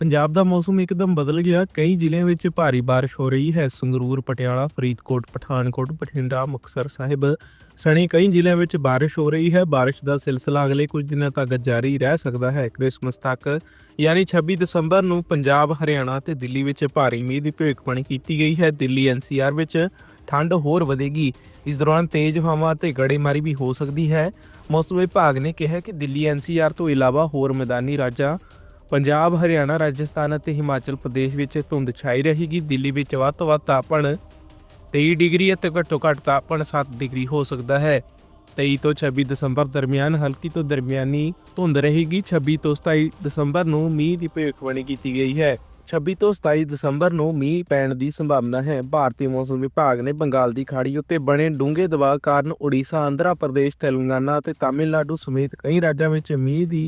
ਪੰਜਾਬ ਦਾ ਮੌਸਮ ਇੱਕਦਮ ਬਦਲ ਗਿਆ। ਕਈ ਜ਼ਿਲ੍ਹਿਆਂ ਵਿੱਚ ਭਾਰੀ ਬਾਰਿਸ਼ ਹੋ ਰਹੀ ਹੈ। ਸੰਗਰੂਰ, ਪਟਿਆਲਾ, ਫਰੀਦਕੋਟ, ਪਠਾਨਕੋਟ, ਬਠਿੰਡਾ, ਮੁਕਤਸਰ ਸਾਹਿਬ ਸਣੇ ਕਈ ਜ਼ਿਲ੍ਹਿਆਂ ਵਿੱਚ ਬਾਰਿਸ਼ ਹੋ ਰਹੀ ਹੈ। ਬਾਰਿਸ਼ ਦਾ ਸਿਲਸਿਲਾ ਅਗਲੇ ਕੁਝ ਦਿਨਾਂ ਤੱਕ ਜਾਰੀ ਰਹਿ ਸਕਦਾ ਹੈ। ਕ੍ਰਿਸਮਸ ਤੱਕ, ਯਾਨੀ 26 ਦਸੰਬਰ ਨੂੰ ਪੰਜਾਬ, ਹਰਿਆਣਾ ਤੇ ਦਿੱਲੀ ਵਿੱਚ ਭਾਰੀ ਮੀਂਹ ਦੀ ਭਵਿੱਖਬਾਣੀ ਕੀਤੀ ਗਈ ਹੈ। ਦਿੱਲੀ, ਐਨਸੀਆਰ ਵਿੱਚ ਠੰਡ ਹੋਰ ਵਧੇਗੀ। ਇਸ ਦੌਰਾਨ ਤੇਜ਼ ਹਵਾ ਤੇ ਗੜੇਮਾਰੀ ਵੀ ਹੋ ਸਕਦੀ ਹੈ। ਮੌਸਮ ਵਿਭਾਗ ਨੇ ਕਿਹਾ ਕਿ ਦਿੱਲੀ, ਐਨਸੀਆਰ ਤੋਂ ਇਲਾਵਾ ਹੋਰ ਮੈਦਾਨੀ ਰਾਜਾਂ ਪੰਜਾਬ, ਹਰਿਆਣਾ, ਰਾਜਸਥਾਨ ਅਤੇ ਹਿਮਾਚਲ ਪ੍ਰਦੇਸ਼ ਵਿੱਚ ਧੁੰਦ ਛਾਈ ਰਹੇਗੀ। ਦਿੱਲੀ ਵਿੱਚ ਵੱਧ ਤੋਂ ਵੱਧ ਤਾਪਮਾਨ 23 ਡਿਗਰੀ ਅਤੇ ਘੱਟੋ ਘੱਟ ਤਾਪਮਾਨ 7 ਡਿਗਰੀ ਹੋ ਸਕਦਾ ਹੈ। 23 ਤੋਂ 26 ਦਸੰਬਰ ਦਰਮਿਆਨ ਹਲਕੀ ਤੋਂ ਦਰਮਿਆਨੀ ਧੁੰਦ ਰਹੇਗੀ। 26 ਤੋਂ 27 ਦਸੰਬਰ ਨੂੰ ਮੀਂਹ ਦੀ ਭਵਿੱਖਬਾਣੀ ਕੀਤੀ ਗਈ ਹੈ। 26 ਤੋਂ 27 ਦਸੰਬਰ ਨੂੰ ਮੀਂਹ ਪੈਣ ਦੀ ਸੰਭਾਵਨਾ ਹੈ। ਭਾਰਤੀ ਮੌਸਮ ਵਿਭਾਗ ਨੇ ਬੰਗਾਲ ਦੀ ਖਾੜੀ ਉੱਤੇ ਬਣੇ ਡੂੰਘੇ ਦਬਾਅ ਕਾਰਨ ਉੜੀਸਾ, ਆਂਧਰਾ ਪ੍ਰਦੇਸ਼, ਤੇਲੰਗਾਨਾ ਅਤੇ ਤਾਮਿਲਨਾਡੂ ਸਮੇਤ ਕਈ ਰਾਜਾਂ ਵਿੱਚ ਮੀਂਹ ਦੀ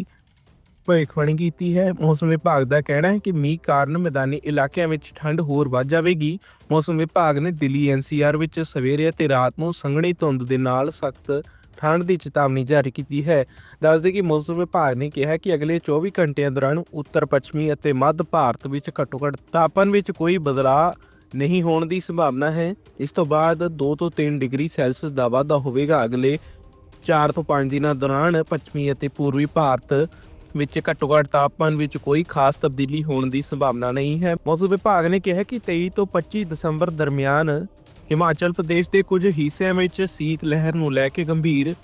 ਭਵਿੱਖਬਾਣੀ ਕੀਤੀ ਹੈ। ਮੌਸਮ ਵਿਭਾਗ ਦਾ ਕਹਿਣਾ ਹੈ ਕਿ ਮੀਂਹ ਕਾਰਨ ਮੈਦਾਨੀ ਇਲਾਕਿਆਂ ਵਿੱਚ ਠੰਡ ਹੋਰ ਵੱਧ ਜਾਵੇਗੀ। ਮੌਸਮ ਵਿਭਾਗ ਨੇ ਦਿੱਲੀ ਐਨਸੀਆਰ ਵਿੱਚ ਸਵੇਰੇ ਅਤੇ ਰਾਤ ਨੂੰ ਸੰਘਣੀ ਧੁੰਦ ਦੇ ਨਾਲ ਸਖਤ ਠੰਡ ਦੀ ਚੇਤਾਵਨੀ ਜਾਰੀ ਕੀਤੀ ਹੈ। ਦੱਸਦੇ ਕਿ ਮੌਸਮ ਵਿਭਾਗ ਨੇ ਕਿਹਾ ਕਿ ਅਗਲੇ 24 ਘੰਟਿਆਂ ਦੌਰਾਨ ਉੱਤਰ, ਪੱਛਮੀ ਅਤੇ ਮੱਧ ਭਾਰਤ ਵਿੱਚ ਘੱਟੋ-ਘੱਟ ਤਾਪਮਾਨ ਵਿੱਚ ਕੋਈ ਬਦਲਾਅ ਨਹੀਂ ਹੋਣ ਦੀ ਸੰਭਾਵਨਾ ਹੈ। ਇਸ ਤੋਂ ਬਾਅਦ 2 ਤੋਂ 3 ਡਿਗਰੀ ਸੈਲਸੀਅਸ ਦਾ ਵਾਧਾ ਹੋਵੇਗਾ। ਅਗਲੇ 4 ਤੋਂ 5 ਦਿਨਾਂ ਦੌਰਾਨ ਪੱਛਮੀ ਅਤੇ ਪੂਰਬੀ ਭਾਰਤ ਵਿੱਚ ਘੱਟੋ-ਘੱਟ ਤਾਪਮਾਨ ਵਿੱਚ ਕੋਈ ਖਾਸ ਤਬਦੀਲੀ ਹੋਣ ਦੀ ਸੰਭਾਵਨਾ ਨਹੀਂ ਹੈ। ਮੌਸਮ ਵਿਭਾਗ ਨੇ ਕਿਹਾ ਕਿ 23 ਤੋਂ 25 ਦਸੰਬਰ ਦਰਮਿਆਨ ਹਿਮਾਚਲ ਪ੍ਰਦੇਸ਼ ਦੇ ਕੁਝ ਹਿੱਸਿਆਂ ਵਿੱਚ ਸੀਤ ਲਹਿਰ ਨੂੰ ਲੈ ਕੇ ਗੰਭੀਰ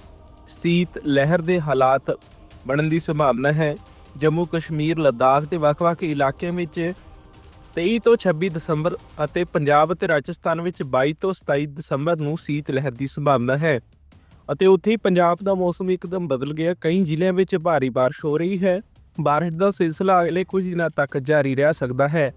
ਸੀਤ ਲਹਿਰ ਦੇ ਹਾਲਾਤ ਬਣਨ ਦੀ ਸੰਭਾਵਨਾ ਹੈ। ਜੰਮੂ ਕਸ਼ਮੀਰ, ਲੱਦਾਖ ਦੇ ਵੱਖ-ਵੱਖ ਇਲਾਕਿਆਂ ਵਿੱਚ 23 ਤੋਂ 26 ਦਸੰਬਰ ਅਤੇ ਪੰਜਾਬ ਅਤੇ ਰਾਜਸਥਾਨ ਵਿੱਚ 22 ਤੋਂ 27 ਦਸੰਬਰ ਨੂੰ ਸੀਤ ਲਹਿਰ ਦੀ ਸੰਭਾਵਨਾ ਹੈ। ਅਤੇ ਉੱਥੇ ਹੀ ਪੰਜਾਬ ਦਾ ਮੌਸਮ ਇੱਕਦਮ ਬਦਲ ਗਿਆ। ਕਈ ਜ਼ਿਲ੍ਹਿਆਂ ਵਿੱਚ ਭਾਰੀ ਬਾਰਿਸ਼ ਹੋ ਰਹੀ ਹੈ। ਬਾਰਿਸ਼ ਦਾ ਸਿਲਸਿਲਾ ਅਗਲੇ ਕੁਝ ਦਿਨਾਂ ਤੱਕ ਜਾਰੀ ਰਹਿ ਸਕਦਾ ਹੈ।